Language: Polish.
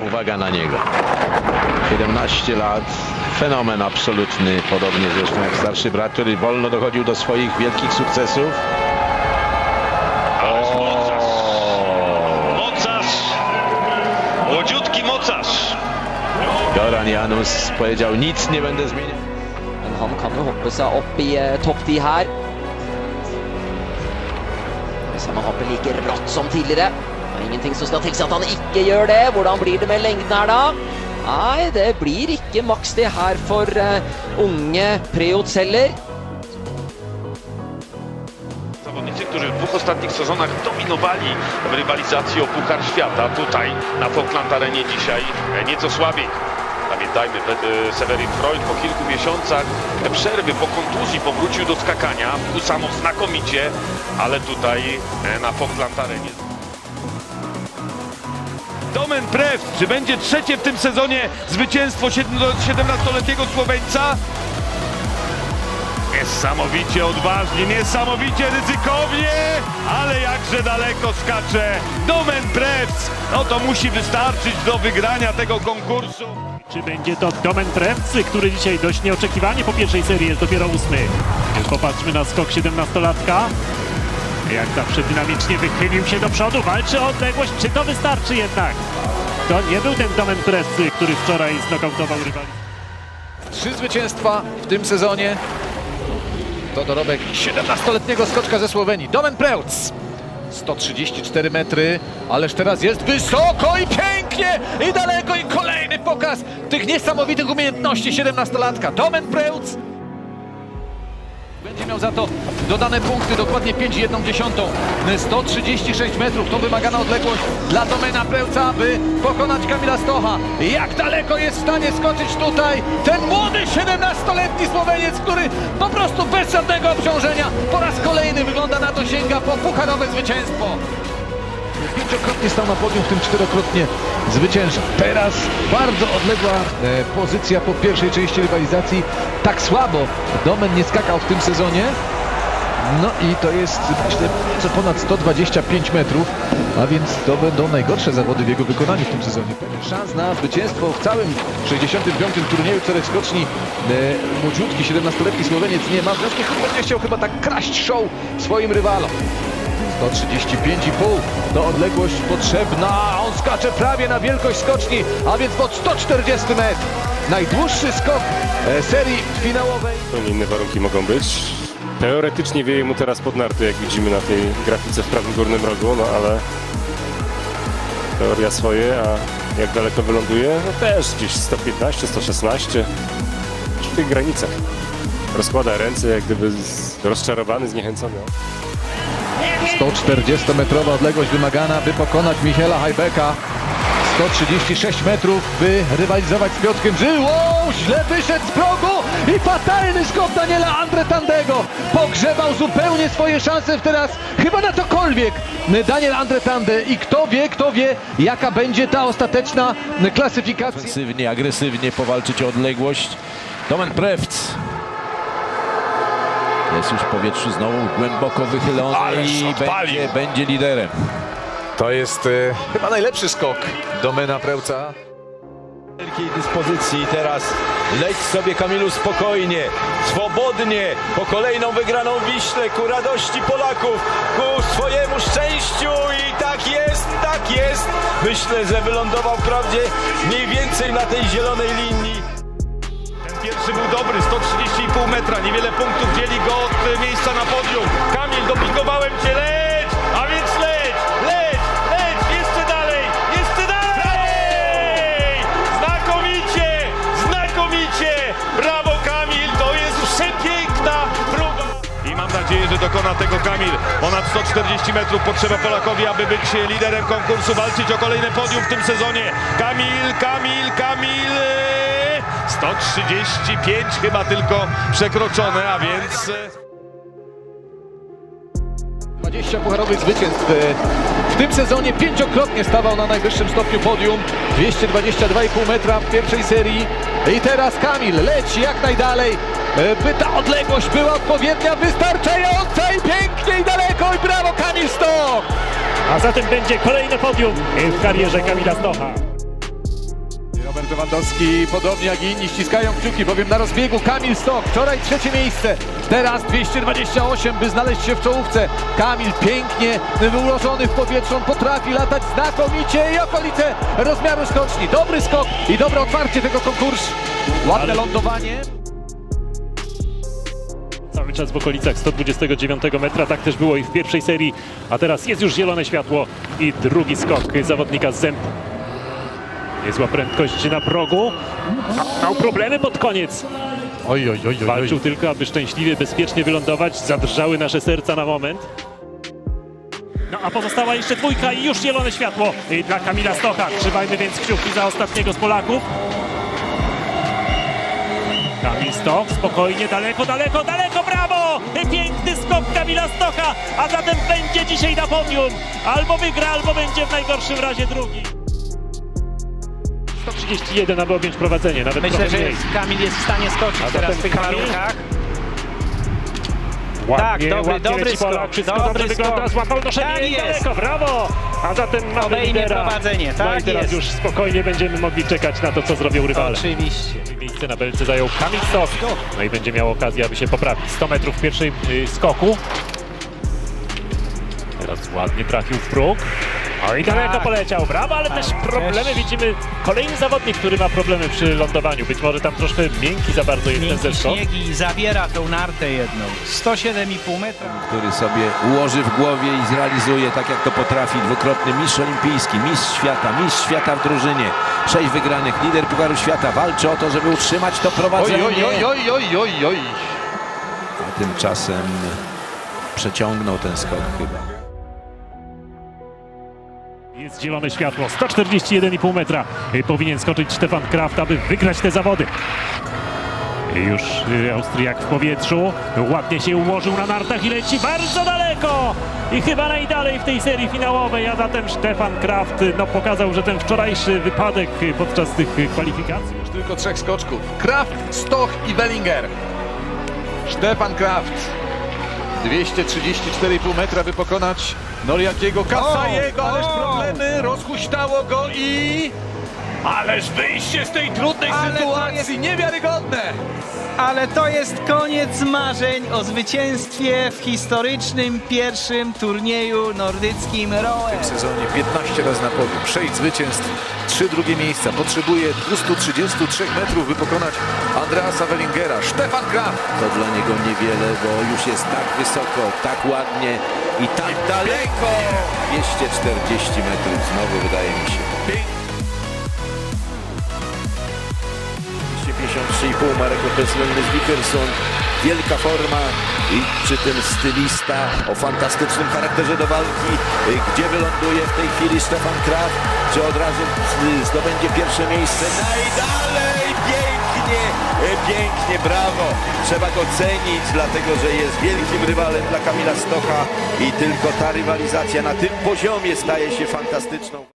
Uwaga na niego. 17 lat, fenomen absolutny, podobnie zresztą jak starszy brat, który wolno dochodził do swoich wielkich sukcesów. Ależ mocarz! Mocarz! Młodziutki mocarz! Goran Janus powiedział, nic nie będę zmieniał. Men han kan jo hoppe seg opp i eh, topp 10 her. Han hopper like rått som tidligere. Ingenting som skal tilsi at han ikke gjør det. Hvordan blir det med lengden her da? Nei, det blir ikke maks det her for eh, unge. Zawodnicy, którzy w dwóch ostatnich sezonach dominowali w rywalizacji o Puchar Świata, tutaj na Falkland Arenie dzisiaj e, nieco słabiej. Pamiętajmy, e, Severin Freud po kilku miesiącach przerwy, po kontuzji powrócił do skakania. Tu samo znakomicie, ale tutaj e, na Falkland Arenie. Domen Prew, czy będzie trzecie w tym sezonie zwycięstwo 17-letniego Słoweńca? Niesamowicie odważnie, niesamowicie ryzykownie, ale jakże daleko skacze Domen Prevc. No to musi wystarczyć do wygrania tego konkursu. Czy będzie to Domen Prewcy, który dzisiaj dość nieoczekiwanie po pierwszej serii jest dopiero ósmy. Popatrzmy na skok 17-latka. Jak zawsze dynamicznie wychylił się do przodu, walczy o odległość. Czy to wystarczy jednak? To nie był ten Domen Prewcy, który wczoraj znokautował rywali. Trzy zwycięstwa w tym sezonie. To dorobek 17-letniego skoczka ze Słowenii. Domen Preutz. 134 metry, ależ teraz jest wysoko i pięknie i daleko i kolejny pokaz tych niesamowitych umiejętności 17-latka. Domen Preutz miał za to dodane punkty, dokładnie 5,1. 136 metrów to wymagana odległość dla Domena Prełca, by pokonać Kamila Stocha. Jak daleko jest w stanie skoczyć tutaj ten młody 17-letni Słoweniec, który po prostu bez żadnego obciążenia po raz kolejny wygląda na to sięga po pucharowe zwycięstwo. Pięciokrotnie stał na podium, w tym czterokrotnie zwycięża. Teraz bardzo odległa e, pozycja po pierwszej części rywalizacji. Tak słabo Domen nie skakał w tym sezonie. No i to jest myślę co ponad 125 metrów, a więc to będą najgorsze zawody w jego wykonaniu w tym sezonie. Szans na zwycięstwo w całym 65. turnieju czterech skoczni e, młodziutki 17-letni Słoweniec nie ma, w związku z tym będzie chciał chyba tak kraść show swoim rywalom. 135,5 to odległość potrzebna, on skacze prawie na wielkość skoczni, a więc pod 140 metr. Najdłuższy skok e, serii finałowej. Zupełnie inne warunki mogą być. Teoretycznie wieje mu teraz pod narty, jak widzimy na tej grafice w prawym górnym rogu, no ale teoria swoje, a jak daleko wyląduje, no też gdzieś 115, 116, Gdzieś w tych granicach. Rozkłada ręce, jak gdyby rozczarowany, zniechęcony. 140-metrowa odległość wymagana, by pokonać Michela Hajbeka. 136 metrów, by rywalizować z Piotrkiem Żyłą. Źle wyszedł z progu i fatalny skok Daniela Andretandego. Pogrzebał zupełnie swoje szanse teraz chyba na cokolwiek Daniel Andretande. I kto wie, kto wie, jaka będzie ta ostateczna klasyfikacja. Ofensywnie, agresywnie powalczyć o odległość. Domen Prewc. Jest już w powietrzu znowu głęboko wychylony Ależ i odpalił. będzie, będzie liderem. To jest e, chyba najlepszy skok Domena Prełca. wielkiej dyspozycji teraz leć sobie Kamilu spokojnie, swobodnie, po kolejną wygraną Wiśle ku radości Polaków, ku swojemu szczęściu i tak jest, tak jest. Myślę, że wylądował wprawdzie mniej więcej na tej zielonej linii. Pierwszy był dobry, 130,5 metra, niewiele punktów dzieli go od e, miejsca na podium. Kamil, dopingowałem cię, leć! A więc leć, leć, leć, jeszcze dalej, jeszcze dalej! Znakomicie, znakomicie! Brawo Kamil, to jest przepiękna próba! I mam nadzieję, że dokona tego Kamil. Ponad 140 metrów potrzeba Polakowi, aby być liderem konkursu, walczyć o kolejne podium w tym sezonie. Kamil, Kamil, Kamil! E, 135 chyba tylko przekroczone, a więc... e, 20 pucharowych zwycięstw. e, W tym sezonie pięciokrotnie stawał na najwyższym stopniu podium. 222,5 metra w pierwszej serii. I teraz Kamil leci jak najdalej, e, by ta odległość była odpowiednia, wystarczająca i pięknie i daleko i brawo Kamil Stok! A zatem będzie kolejne podium w karierze Kamila Stocha. Robert Lewandowski, podobnie jak i inni, ściskają kciuki, bowiem na rozbiegu Kamil Stok, wczoraj trzecie miejsce, teraz 228, by znaleźć się w czołówce. Kamil pięknie ułożony w powietrzu, on potrafi latać znakomicie i okolice rozmiaru skoczni. Dobry skok i dobre otwarcie tego konkursu. Ładne lądowanie. Cały czas w okolicach 129 metra, tak też było i w pierwszej serii, a teraz jest już zielone światło i drugi skok zawodnika z Zębu. Niezła prędkość na progu, miał problemy pod koniec. Oj, oj, oj, Walczył tylko, aby szczęśliwie, bezpiecznie wylądować. Zadrżały nasze serca na moment. No a pozostała jeszcze dwójka i już zielone światło y, dla Kamila Stocha. Trzymajmy więc kciuki za ostatniego z Polaków. Kamil Stoch, spokojnie, daleko, daleko, daleko, brawo! Piękny skok Kamila Stocha, a zatem będzie dzisiaj na podium. Albo wygra, albo będzie w najgorszym razie drugi. 131, aby objąć prowadzenie, nawet Myślę, że mniej. Kamil jest w stanie skoczyć A teraz w tych Kamil? warunkach. Ładnie, Tak, dobry, ładnie dobry leci Polak, skok, wszystko dobry dobrze wygląda, skok. złapał noszenie Tak jest. daleko, brawo! A zatem mamy Obejmie lidera. prowadzenie, No i tak teraz jest. już spokojnie będziemy mogli czekać na to, co zrobią rywale. Oczywiście. Miejsce na belce zajął Kamil Stoch, no i będzie miał okazję, aby się poprawić. 100 metrów w pierwszej y, skoku. Teraz ładnie trafił w próg. O i daleko Tak. poleciał, brawo, ale też problemy też. widzimy. Kolejny zawodnik, który ma problemy przy lądowaniu. Być może tam troszkę miękki za bardzo jest ten śnieg i zabiera tą nartę jedną. 107,5 metra. który sobie ułoży w głowie i zrealizuje tak jak to potrafi. Dwukrotny mistrz olimpijski, mistrz świata, mistrz świata w drużynie. Sześć wygranych, lider Pucharu Świata. Walczy o to, żeby utrzymać to prowadzenie. oj, oj, oj, oj, oj, oj. A tymczasem przeciągnął ten skok chyba. Jest zielone światło, 141,5 metra. Y, Powinien skoczyć Stefan Kraft, aby wygrać te zawody. Y, Już y, Austriak w powietrzu, ładnie się ułożył na nartach i leci bardzo daleko! I chyba najdalej w tej serii finałowej, a zatem Stefan Kraft no, pokazał, że ten wczorajszy wypadek podczas tych kwalifikacji Już tylko trzech skoczków. Kraft, Stoch i Wellinger. Stefan Kraft. 234,5 metra, by pokonać Noriakiego Kasajego, ależ problemy, rozhuśtało go i... Ależ wyjście z tej trudnej Ale to sytuacji, jest- niewiarygodne! Ale to jest koniec marzeń o zwycięstwie w historycznym pierwszym turnieju nordyckim Roe. w sezonie 15 razy na podium, 6 zwycięstw, 3 drugie miejsca. Potrzebuje 233 metrów, by pokonać Andreasa Wellingera. Stefan Kraft To dla niego niewiele, bo już jest tak wysoko, tak ładnie i tak daleko. 240 metrów znowu wydaje mi się. 253,5 Marek Bezlny Wickerson. Wielka forma i przy tym stylista o fantastycznym charakterze do walki. Gdzie wyląduje w tej chwili Stefan Kraft? Czy od razu zdobędzie pierwsze miejsce? Najdalej! Pięknie! y, Pięknie, brawo! Trzeba go cenić, dlatego że jest wielkim rywalem dla Kamila Stocha i tylko ta rywalizacja na tym poziomie staje się fantastyczną.